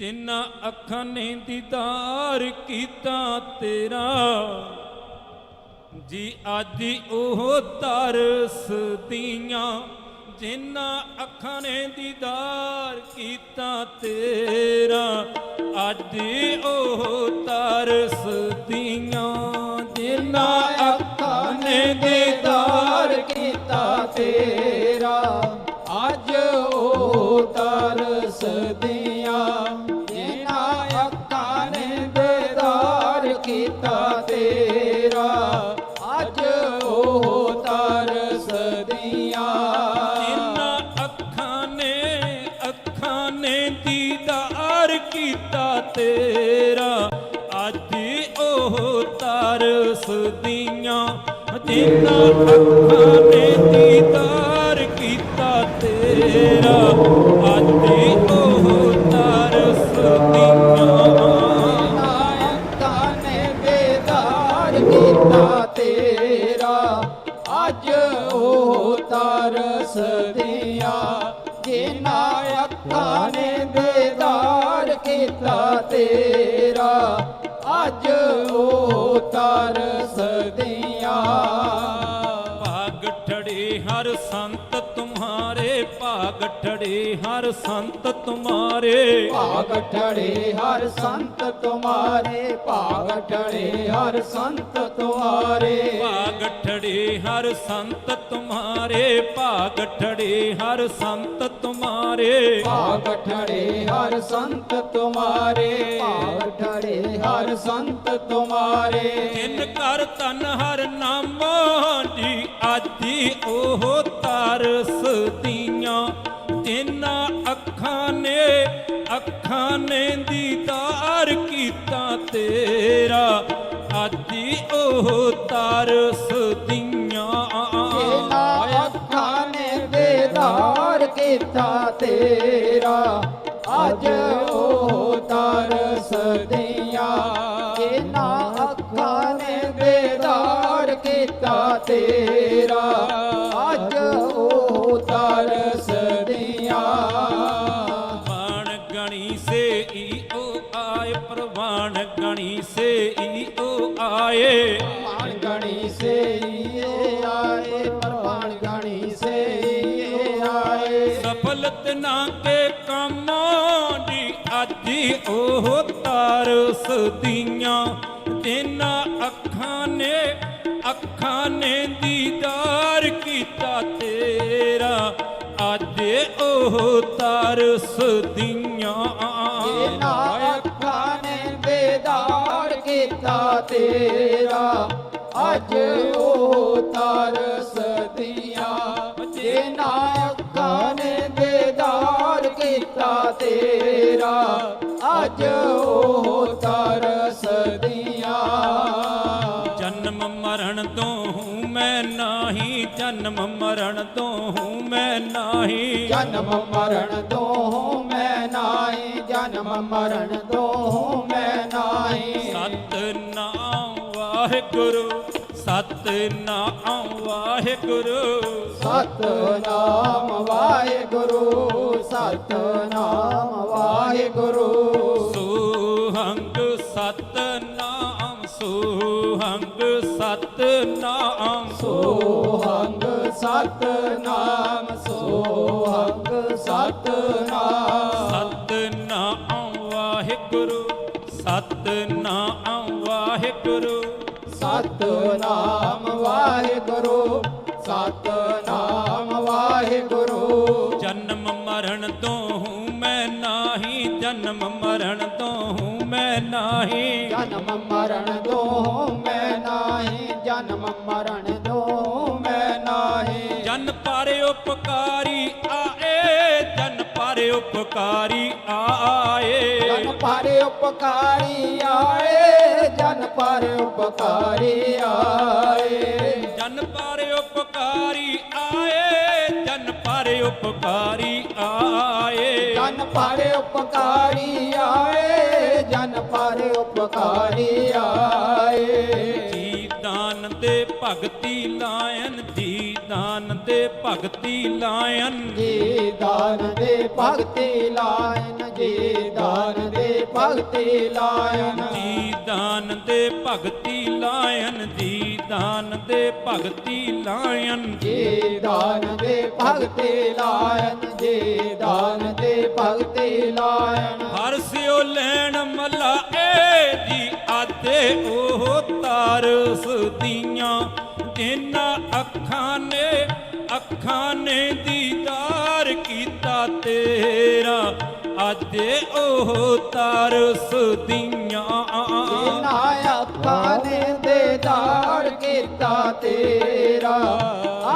ਜਿਨ੍ਹਾਂ ਅੱਖਾਂ ਨੇ ਦੀਦਾਰ ਕੀਤਾ ਤੇਰਾ, ਜੀ ਅੱਜ ਉਹ ਤਰਸਦੀਆਂ ਜਿਨ੍ਹਾਂ ਅੱਖਾਂ ਨੇ ਦੀਦਾਰ ਕੀਤਾ ਤੇਰਾ, ਅੱਜ ਉਹ ਤਰਸਦੀਆਂ ਜਿਨ੍ਹਾਂ ਅੱਖਾਂ ਨੇ ਦੀਦਾਰ ਕੀਤਾ ਤੇਰਾ, ਅੱਜ ਉਹ ਤਰਸਦੀਆਂ in the cup ਸੰਤ ਤੁਮਾਰੇ। ਭਾਗ ਠੜੇ ਹਰ ਸੰਤ ਤੁਮਾਰੇ ਭਾਗ ਠੜੇ ਹਰ ਸੰਤ ਤੁਮਾਰੇ। ਭਾਗ ਠੜੇ ਹਰ ਸੰਤ ਤੁਮਾਰੇ ਭਾਗ ਠੜੇ ਹਰ ਸੰਤ ਤੁਮਾਰੇ। ਭਾਗ ਠੜੇ ਹਰ ਸੰਤ ਤੁਮਾਰੇ ਭਾਗ ਠੜੇ ਹਰ ਸੰਤ ਤੁਮਾਰੇ। ਜਿਨ ਕਰ ਤਨ ਹਰ ਨਾਮੋ ਜੀ ਆਦੀ ਉਹ ਤਰਸਦੀਆਂ ਜਿਨ੍ਹਾਂ ਅੱਖਾਂ ਨੇ ਅੱਖਾਂ ਨੇ ਦੀਦਾਰ ਕੀਤਾ ਤੇਰਾ। ਆਦੀ ਉਹ ਤਰਸਦੀਆਂ ਜਿਨ੍ਹਾਂ ਅੱਖਾਂ ਨੇ ਦੇਦਾਰ ਕੀਤਾ ਤੇਰਾ। ਅੱਜ ਉਹ ਤਰਸਦੀਆਂ ਜਿਨ੍ਹਾਂ ਅੱਖਾਂ ਨੇ ਦੇਦਾਰ ਕੀਤਾ ਤੇਰਾ। ਪ੍ਰਵਾਨ ਗਣੀ ਸੇ ਈ ਓ ਆਏ। ਪਾਣ ਗਣੀ ਸੇ ਇਹ ਆਏ ਪਰਵਾਨ ਗਣੀ ਸੇ ਇਹ ਆਏ। ਸਫਲਤ ਨਾ ਕੇ ਕੰਮਾਂ ਦੀ ਆਜੀ ਉਹ ਤਰਸਦੀਆਂ ਜਿਨ੍ਹਾਂ ਅੱਖਾਂ ਨੇ ਅੱਖਾਂ ਨੇ ਦੀਦਾਰ ਕੀਤਾ ਤੇਰਾ। ਅੱਜ ਉਹ ਤਰਸਦੀਆਂ ਅੱਖਾਂ ਨੇ ਦੇਦਾਰ ਕੀਤਾ ਤੇਰਾ ਅੱਜ ਉਹ ਤਰਸਦੀਆਂ ਜਿਨ੍ਹਾਂ ਅੱਖਾਂ ਨੇ ਦੇਦਾਰ ਕੀਤਾ ਤੇਰਾ ਅੱਜ ਉਹ ਤਰਸਦੀਆਂ ਜਨਮ ਮਰਨ ਤੋਂ ਹੂੰ ਮੈਂ ਨਾਹੀ ਜਨਮ ਮਰਨ ਤੋਂ ਹੂੰ ਮੈਂ ਨਾਹੀ। ਜਨਮ ਮਰਨ ਤੋਂ ਮੈਂ ਨਾਹੀ ਜਨਮ ਮਰਨ ਤੋਂ ਮੈਂ ਨਾਹੀ। ਵਾਹਿਗੁਰੂ ਸਤਨਾਮ ਵਾਹਿਗੁਰੂ। ਸਤਨਾਮ ਵਾਹਿਗੁਰੂ ਸਤਨਾਮ ਵਾਹਿਗੁਰੂ। ਸੋਹੰਗ ਸਤਨਾਮ ਸੋਹੰਗ ਸਤਨਾਮ ਸੋਹੰਗ ਸਤਨਾਮ ਸੋਹੰਗ ਸਤਨਾਮ ਵਾਹਿਗੁਰੂ ਸਤਨਾਮ ਵਾਹਿਗੁਰੂ। ਜਨਮ ਮਰਨ ਤੋਂ ਹੂੰ ਮੈਂ ਨਾਹੀ ਜਨਮ ਮਰਨ ਤੋਂ ਹੂੰ ਮੈਂ ਨਾਹੀ। ਜਨਮ ਮਰਨ ਤੋਂ ਮੈਂ ਨਾਹੀ ਜਨਮ ਮਰਨ ਤੋਂ ਮੈਂ ਨਾਹੀ। ਜਨ ਪਰ ਉਪਕਾਰੀ ਉਪਕਾਰੀ ਆਏ। ਜਨ ਪਰ ਉਪਕਾਰੀ ਆਏ ਜਨ ਪਰ ਉਪਕਾਰੀ ਆਏ। ਜਨ ਪਰ ਉਪਕਾਰੀ ਆਏ ਜਨ ਪਰ ਉਪਕਾਰੀ ਆਏ। ਜਨ ਪਰ ਉਪਕਾਰੀ ਆਏ ਜਨ ਪਰ ਉਪਕਾਰੀ ਆਏ। ਤੇ ਭਗਤੀ ਲਾਇਨ ਜੀ ਦਾਨ ਤੇ ਭਗਤੀ ਲਾਇਨ। ਜੀ ਦਾਨ ਤੇ ਭਗਤੀ ਲਾਇਨ ਜੀ ਦਾਨ ਤੇ ਭਗਤੀ ਲਾਇਨ। ਜੀ ਦਾਨ ਤੇ ਭਗਤੀ ਲਾਇਨ ਜੀ ਦਾਨ ਤੇ ਭਗਤੀ ਲਾਇਨ। ਜੀ ਦਾਨ ਤੇ ਭਗਤੀ ਲਾਇਨ ਜੀ ਦਾਨ ਤੇ ਭਗਤੀ ਲਾਇਨ। ਹਰ ਸਿਓ ਲੈਣ ਮਲਾ ਏ ਜੀ ਆਦੇ ਉਹ ਤਾਰ ਸਦੀ ਦੀਆਂ ਜਿਨ੍ਹਾਂ ਅੱਖਾਂ ਨੇ ਅੱਖਾਂ ਨੇ ਦੀਦਾਰ ਕੀਤਾ ਤੇਰਾ। ਆਦੇ ਉਹ ਤਾਰਸ ਦੀਆਂ ਜਿਨਾ ਅੱਖਾਂ ਨੇ ਦੇਦਾਰ ਕੀਤਾ ਤੇਰਾ।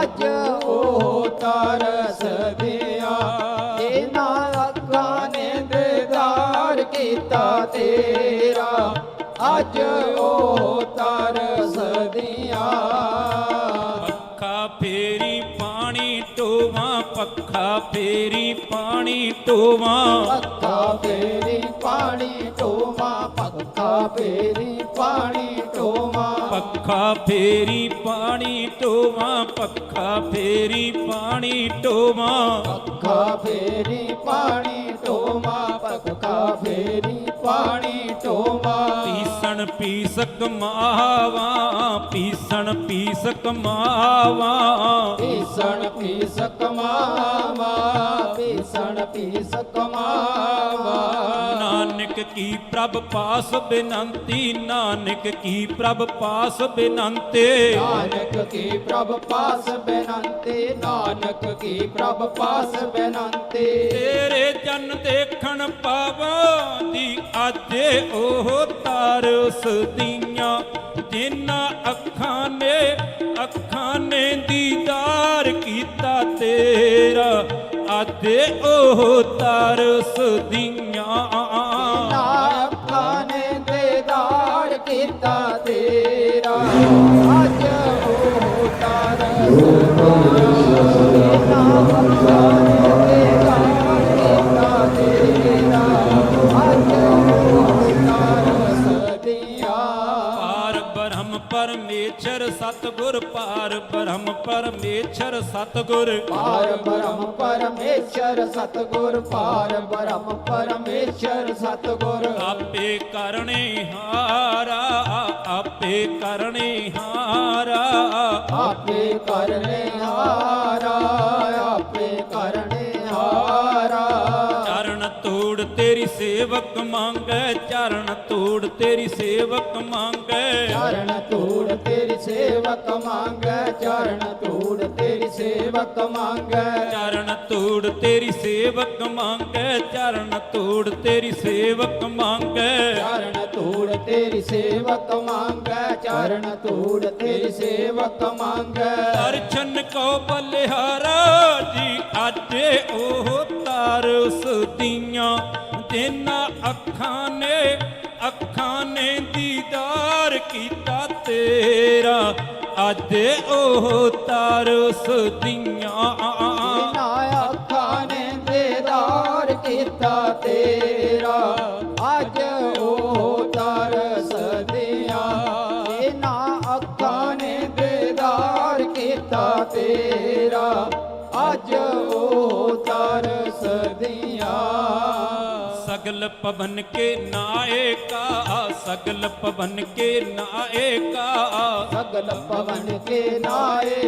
ਅੱਜ ਉਹ ਤਰਸ ਦਿਆ ਜਿਨਾ ਅੱਖਾਂ ਨੇ ਦੇਦਾਰ ਕੀਤਾ ਤੇਰਾ। ਅੱਜ ਉਹ ਤਰਸ ਟੋਵਾ ਪੱਖਾ ਫੇਰੀ ਪਾਣੀ ਟੋਵਾ ਪੱਖਾ ਫੇਰੀ ਪਾਣੀ ਟੋਮਾ ਪੱਖਾ ਫੇਰੀ ਪਾਣੀ ਟੋਮਾ ਪੱਖਾ ਫੇਰੀ ਪਾਣੀ ਟੋਵਾ ਪੱਖਾ ਫੇਰੀ ਪਾਣੀ ਟੋਵਾ ਪੱਖਾ ਫੇਰੀ ਪਾਣੀ ਟੋਮਾ ਪੱਖਾ ਫੇਰੀ ਪਾਣੀ ਟੋਮਾ ਪੀਸਣ ਪੀਸਕ ਮਾਵਾ ਪੀਸਣ ਪੀਸਕ ਮਾਵਾ। ਪੀਸਣ ਪੀਸ ਕਮਾਵਾ ਪੀਸਣ ਪੀਸ ਕਮਾਵਾ ਨਾਨਕ ਕੀ ਪ੍ਰਭ ਪਾਸ ਬਿਨੰਤੀ ਨਾਨਕ ਕੀ ਪ੍ਰਭ ਪਾਸ ਬਿਨੰਤੇ। ਨਾਨਕ ਕੀ ਪ੍ਰਭ ਪਾਸ ਬੇਨੰਤੀ ਨਾਨਕ ਕੀ ਪ੍ਰਭ ਪਾਸ ਬੇਨੰਤੀ। ਤੇਰੇ ਜਨ ਦੇਖਣ ਪਾਵਾਂ ਦੀ ਆਜੇ ਉਹ ਦੀਆਂ ਜਿਨ੍ਹਾਂ ਅੱਖਾਂ ਨੇ ਅੱਖਾਂ ਨੇ ਦੀਦਾਰ ਕੀਤਾ ਤੇਰਾ ਆਜੇ ਉਹ ਤਰਸਦੀਆਂ ਅੱਖਾਂ ਨੇ ਦੇਦਾਰ ਕੀਤਾ ਤੇਰਾ, ਅੱਜ ਉਹ ਤਰਸ ਪਰਮੇਸ਼ਰ ਸਤਗੁਰ ਪਾਰ ਬ੍ਰਹਮ ਪਰਮੇਸ਼ਰ ਸਤਗੁਰ। ਪਾਰ ਬ੍ਰਹਮ ਪਰਮੇਸ਼ਰ ਸਤਗੁਰ ਪਾਰ ਬ੍ਰਹਮ ਪਰਮੇਸ਼ਰ ਸਤਗੁਰ। ਆਪੇ ਕਰਨੇ ਹਾਰਾ ਆਪੇ ਕਰਨੇ ਹਾਰਾ। ਆਪੇ ਕਰਨੇ ਹਾਰਾ ਸੇਵਕ ਮੰਗੈ ਚਰਨ ਤੋੜ ਤੇਰੀ ਸੇਵਕ ਮੰਗੈ। ਚਰਨ ਧੂੜ ਤੇਰੀ ਸੇਵਕ ਮੰਗੈ ਚਰਨ ਧੂੜ ਤੇਰੀ ਸੇਵਕ ਮੰਗੈ। ਚਰਨ ਤੋੜ ਤੇਰੀ ਸੇਵਕ ਮੰਗੈ ਚਰਨ ਤੋੜ ਤੇਰੀ ਸੇਵਕ ਮੰਗੈ। ਚਰਨ ਧੂੜ ਤੇਰੀ ਸੇਵਕ ਮੰਗੈ ਚਰਨ ਧੂੜ ਤੇਰੀ ਸੇਵਕ ਮੰਗੈ। ਦਰਸ਼ਨ ਕੋ ਬਲਿਹਾਰਾ ਜੀ ਆਜੇ ਉਹ ਤਾਰਸ ਦੀਆਂ ਜਿਨ੍ਹਾਂ ਅੱਖਾਂ ਨੇ ਅੱਖਾਂ ਨੇ ਦੀਦਾਰ ਕੀਤਾ ਤੇਰਾ। ਅੱਜ ਉਹ ਤਾਰਸ ਦੀਆਂ सगल पवन के नाए का सगल पवन के नाए का सगल पवन के नाए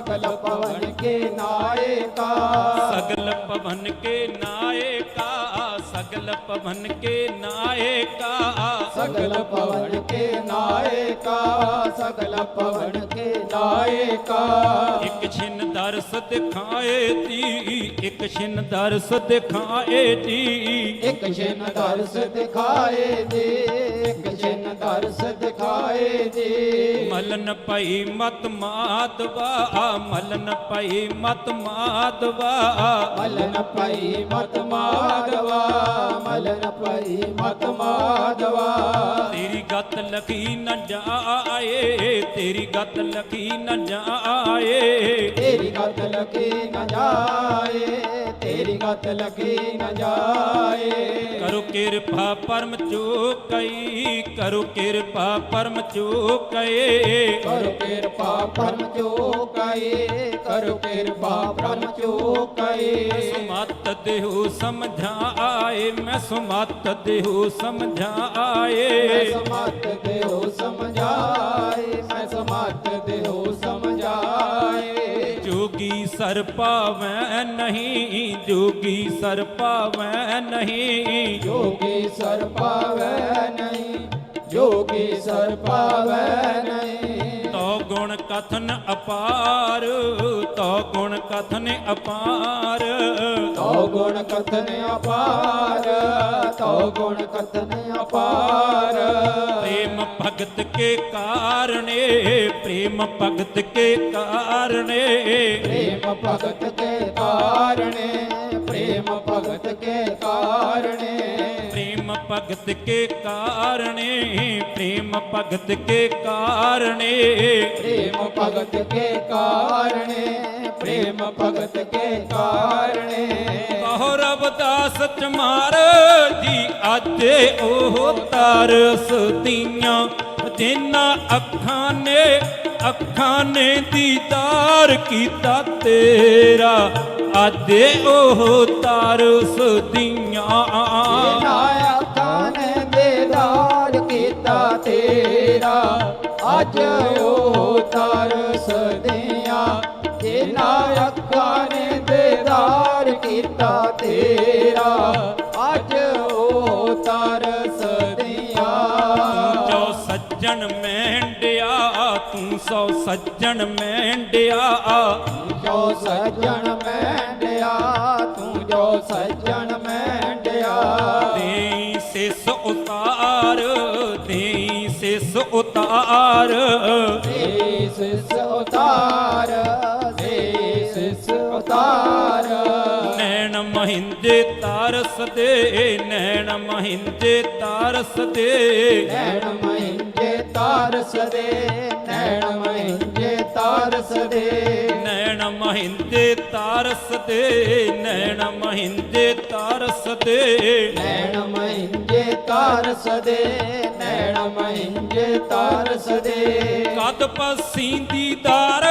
सकल पवन के नायका सगल पवन के नायका सगल पवन के नायका सगल पवन के नायका सगल पवन के नायका एक छिन दर्श दिखाए ती एक छिन दर्श दिखाए ती एक छिन दर्श दिखाए ती एक छिन ਦਰਸ ਦਿਖਾਏ ਦੇ ਮਲਨ ਪਈ ਮਤ ਮਾਦਵਾ ਮਲਨ ਪਈ ਮਤ ਮਾਦਵਾ ਮਲਨ ਪਈ ਮਤ ਮਾਧਵਾ ਮਲਨ ਪਈ ਮਤ ਮਾਧਵਾ। ਤੇਰੀ ਗੱਤ ਲਖੀ ਨ ਜਾਏ ਤੇਰੀ ਗੱਤ ਲਖੀ ਨ ਜਾਏ। ਤੇਰੀ ਗਤ ਲਗੀ ਨ ਜਾਏ। ਤੇਰੀ ਗਤ ਲਗੀ ਨ ਜਾਏ। ਕਰੋ ਕਿਰਪਾ ਪਰਮ ਚੋਕਈ ਕਰੋ ਕਿਰਪਾ ਪਰਮ ਚੋਕਈ। ਕਰੋ ਕਿਰਪਾ ਪਰਮ ਚੋਕਾਏ ਕਰੋ ਕਿਰਪਾ ਪਰਮ ਚੋਕਾਏ ਸਮਤ ਮਤ ਦੇਹੁ ਸਮਝਾਏ ਮੈਂ ਸੁਮਤ ਦੇਹੁ ਸਮਝਾਏ। ਮੈਂ ਸਮਤ ਦੇਉ ਸਮਝਾਏ ਮੈਂ ਸਮਤ ਦੇਉ ਸਮਝਾਏ। ਜੋਗੀ ਸਰ ਪਾਵੈ ਨਹੀਂ, ਜੋਗੀ ਸਰ ਪਾਵੈ ਨਹੀਂ। ਜੋਗੀ ਸਰ ਪਾਵੈ ਨਹੀਂ, ਜੋਗੀ ਸਰ ਪਾਵੈ ਨਹੀਂ। ਗੁਣ ਕਥਨ ਅਪਾਰ ਤੋ ਗੁਣ ਕਥਨ ਅਪਾਰ। ਤਉ ਗੁਣ ਕਥਨ ਅਪਾਰ ਤਉ ਗੁਣ ਕਥਨ ਅਪਾਰ। ਪ੍ਰੇਮ ਭਗਤ ਕੇ ਕਾਰਣੇ ਪ੍ਰੇਮ ਭਗਤ ਕੇ ਕਾਰਣੇ ਪ੍ਰੇਮ ਭਗਤ ਕੇ ਕਾਰਣੇ ਪ੍ਰੇਮ ਭਗਤ ਕੇ ਕਾਰਣੇ ਭਗਤ ਕੇ ਕਾਰਣੇ ਪ੍ਰੇਮ ਭਗਤ ਕੇ ਕਾਰਣੇ। ਪ੍ਰੇਮ ਭਗਤ ਕੇ ਕਾਰਣੇ ਪ੍ਰੇਮ ਭਗਤ ਕੇ ਕਾਰਣੇ। ਕਹੋ ਰਬਦਾਸ ਚਮਾਰ ਜੀ ਆਜੇ ਉਹ ਤਰਸ ਦੀਆਂ ਜਿਨ੍ਹਾਂ ਅੱਖਾਂ ਨੇ ਅੱਖਾਂ ਨੇ ਦੀਦਾਰ ਕੀਤਾ ਤੇਰਾ। ਆਜੇ ਉਹ ਤਰਸ ਦੀਆਂ ਅੱਜ ਉਹ ਤਰਸ ਦਿਆਂ ਜਿਨਾ ਅੱਖਾਂ ਨੇ ਦੇਦਾਰ ਕੀਤਾ ਤੇਰਾ ਅੱਜ ਉਹ ਤਰਸ ਦਿਆਂ ਜੋ ਸੱਜਣ ਮਹਿੰਡਿਆ ਤੂੰ ਸੋ ਸੱਜਣ ਮਹਿੰਡਿਆ। ਜੋ ਸੱਜਣ ਮੈਂਡਿਆ ਤੂੰ ਜੋ ਸੱਜਣ ਉਤਾਰ ਸਿਸ ਉਤਾਰ ਸਿਸ ਉਤਾਰ ਨੈਣ ਮਹਿੰਦੇ ਤਾਰਸ ਦੇ ਨੈਣ ਮਹਿੰਦੇ ਤਾਰਸ ਦੇ। ਨੈਣ ਮਹਿੰਜੇ ਤਾਰਸ ਦੇ ਨੈਣ ਮਹਿੰਜੇ ਤਾਰਸ ਦੇ। ਨੈਣ ਮਹਿੰਦੇ ਤਾਰਸ ਦੇ ਨੈਣ ਮਹਿੰਦੇ ਤਾਰਸ ਦੇ। ਨੈਣ ਮਹਿੰਜੇ ਤਾਰਸ ਦੇ ਨੈਣ ਮਹਿੰਜੇ ਤਾਰਸ ਦੇ। ਕਦ ਪਸੀਂਦੀ ਦਾਰ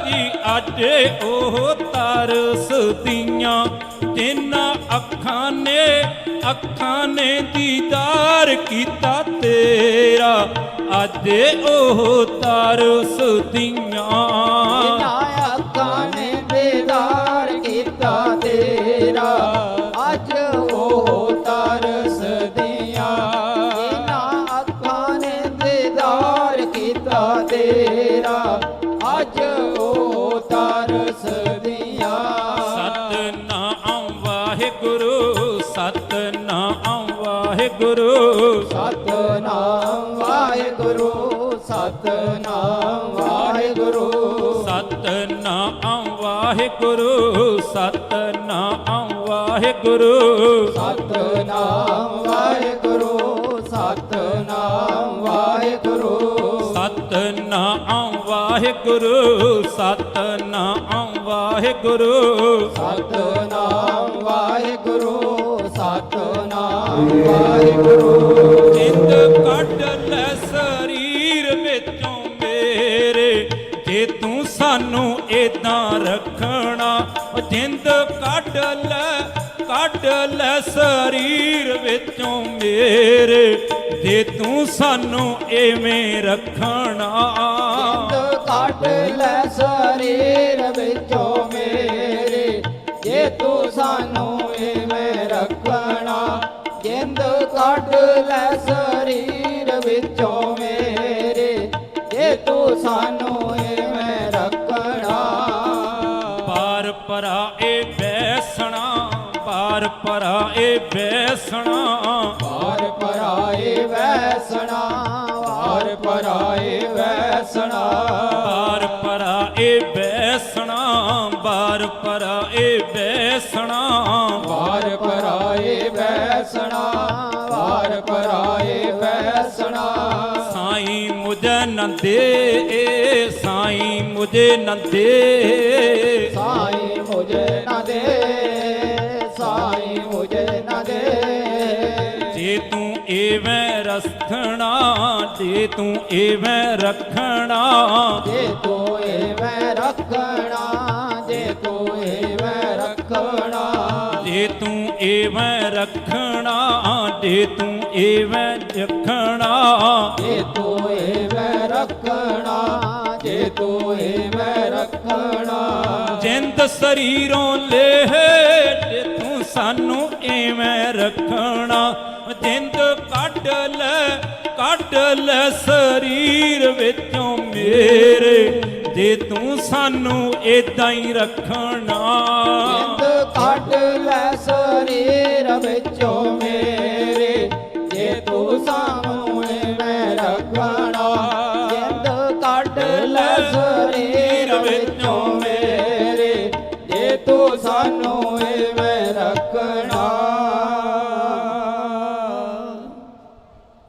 ਜੀ ਅੱਜ ਉਹ ਤਰਸ ਦੀਆਂ। ਜਿਨ੍ਹਾਂ ਅੱਖਾਂ ਨੇ ਅੱਖਾਂ ਨੇ ਦੀਦਾਰ ਕੀਤਾ ਤੇਰਾ। ਅੱਜ ਉਹ ਤਰਸ ਦੀਆਂ ਜਿਨਾ ਅੱਖਾਂ ਨੇ ਦੇਦਾਰ ਕੀਤਾ ਤੇਰਾ। ਅੱਜ ਉਹ ਤਰਸ ਦੀਆਂ ਜਿਨਾ ਅੱਖਾਂ ਨੇ ਦੇਦਾਰ ਕੀਤਾ ਤੇਰਾ। ਅੱਜ ਸਤਨਾਮ ਵਾਹਿਗੁਰੂ। ਸਤਨਾਮ ਵਾਹਿਗੁਰੂ ਸਤਨਾਮ ਵਾਹਿਗੁਰੂ। ਸਤਨਾਮ ਵਾਹਿਗੁਰੂ ਸਤਨਾਮ ਵਾਹਿਗੁਰੂ। ਸਤਨਾਮ ਵਾਹਿਗੁਰੂ ਸਤਨਾਮ ਵਾਹਿਗੁਰੂ। ਸਤਨਾਮ ਵਾਹਿਗੁਰੂ ਸਤਨਾਮ ਵਾਹਿਗੁਰੂ। ਜਿੰਦ ਸਾਨੂੰ ਰੱਖਣਾ। ਉਹ ਜਿੰਦ ਕੱਢ ਲੈ ਕੱਢ ਲੈ ਸਰੀਰ ਵਿੱਚੋਂ ਮੇਰੇ। ਜੇ ਤੂੰ ਸਾਨੂੰ ਐਵੇਂ ਰੱਖਣਾ। ਜਿੰਦ ਕੱਢ ਲੈ ਸਰੀਰ ਵਿੱਚੋਂ ਮੇਰੇ। ਜੇ ਤੂੰ ਸਾਨੂੰ ਇਵੇਂ ਰੱਖਣਾ। ਜਿੰਦ ਕੱਢ ਲੈ ਸਰੀਰ ਵਿੱਚੋਂ ਮੇਰੇ। ਜੇ ਤੂੰ ਸਾਨੂੰ ਬੈਸਣਾ। ਵਾਰ ਪਰਾਏ ਵੈਸਣਾ ਵਾਰ ਪਰਾਏ ਵੈਸਣਾ ਬਾਰ ਪਰਾਏ ਬੈਸਣਾ ਬਾਰ ਪਰਾਏ ਬੈਸਣਾ। ਵਾਰ ਪਰਾਏ ਵੈਸਣਾ ਵਾਰ ਪਰਾਏ ਵੈਸਣਾ ਸਾਈਂ ਮੁਝੇ ਨ ਦੇ ਸਾਈਂ ਮੁਝੇ ਨ ਰਸਖਣਾ ਜੇ ਤੂੰ ਐਵੇਂ ਰੱਖਣਾ। ਜੇ ਤੂੰ ਐਵੇਂ ਰੱਖਣਾ ਜੇ ਤੂੰ ਐਵੇਂ ਰੱਖਣਾ। ਜੇ ਤੂੰ ਐਵੇਂ ਰੱਖਣਾ ਜੇ ਤੂੰ ਐਵੇਂ ਰੱਖਣਾ। ਜੇ ਤੂੰ ਐਵੇਂ ਰੱਖਣਾ ਜੇ ਤੂੰ ਐਵੇਂ ਰੱਖਣਾ। ਜਿੰਦ ਸਰੀਰੋਂ ਲੈ ਜੇ ਤੂੰ ਸਾਨੂੰ ਐਵੇਂ ਰੱਖਣਾ। ਜਿੰਦ ਕੱਢ ਲੈ ਕੱਢ ਲੈ ਸਰੀਰ ਵਿੱਚੋਂ ਮੇਰੇ। ਜੇ ਤੂੰ ਸਾਨੂੰ ਏਦਾਂ ਹੀ ਰੱਖਣਾ। ਜਿੰਦ ਕੱਢ ਲੈ ਸਰੀਰ ਵਿੱਚੋਂ ਮੇਰੇ। ਜੇ ਤੂੰ ਸਾਨੂੰ ਐਵੇਂ ਰੱਖਣਾ। ਜਿੰਦ ਕੱਢ ਲੈ ਸਰੀਰ ਵਿੱਚੋਂ ਮੇਰੇ। ਜੇ ਤੂੰ ਸਾਨੂੰ